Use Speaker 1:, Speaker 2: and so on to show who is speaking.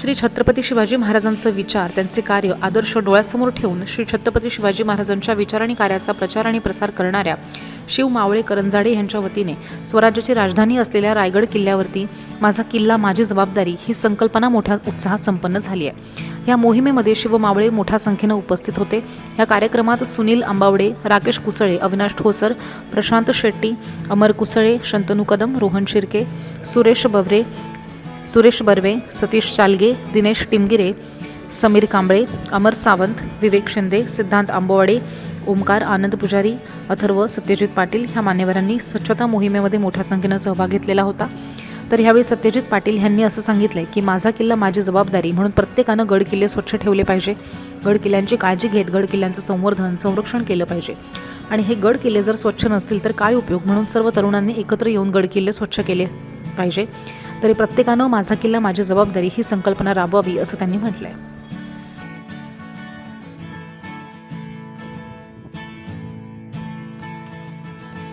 Speaker 1: श्री छत्रपती शिवाजी महाराजांचं विचार त्यांचे कार्य आदर्श डोळ्यासमोर ठेवून श्री छत्रपती शिवाजी महाराजांच्या विचार आणि कार्याचा प्रचार आणि प्रसार करणाऱ्या शिव मावळे करंजाडे यांच्या वतीने स्वराज्याची राजधानी असलेल्या रायगड किल्ल्यावरती माझा किल्ला माझी जबाबदारी ही संकल्पना मोठ्या उत्साहात संपन्न झाली आहे. या मोहिमेमध्ये शिव मावळे मोठ्या संख्येनं उपस्थित होते. या कार्यक्रमात सुनील आंबावडे राकेश कुसळे अविनाश ठोसर प्रशांत शेट्टी अमर कुसळे शंतनू कदम रोहन शिर्के सुरेश बवरे सुरेश बर्वे सतीश चालगे दिनेश टिमगिरे समीर कांबळे अमर सावंत विवेक शिंदे सिद्धांत आंबोवाडे ओमकार आनंद पुजारी अथर्व सत्यजित पाटील ह्या मान्यवरांनी स्वच्छता मोहिमेमध्ये मोठ्या संख्येनं सहभाग घेतलेला होता. तर ह्यावेळी सत्यजित पाटील यांनी असं सांगितलंय की माझा किल्ला माझी जबाबदारी म्हणून प्रत्येकानं गड किल्ले स्वच्छ ठेवले पाहिजे. गड किल्ल्यांची काळजी घेत गड किल्ल्यांचं संवर्धन संरक्षण केलं पाहिजे. आणि हे गड किल्ले जर स्वच्छ नसतील तर काय उपयोग? म्हणून सर्व तरुणांनी एकत्र येऊन गड किल्ले स्वच्छ केले पाहिजे. तरी प्रत्येकानं माझा किल्ला माझी जबाबदारी ही संकल्पना राबवावी असं त्यांनी म्हटलंय.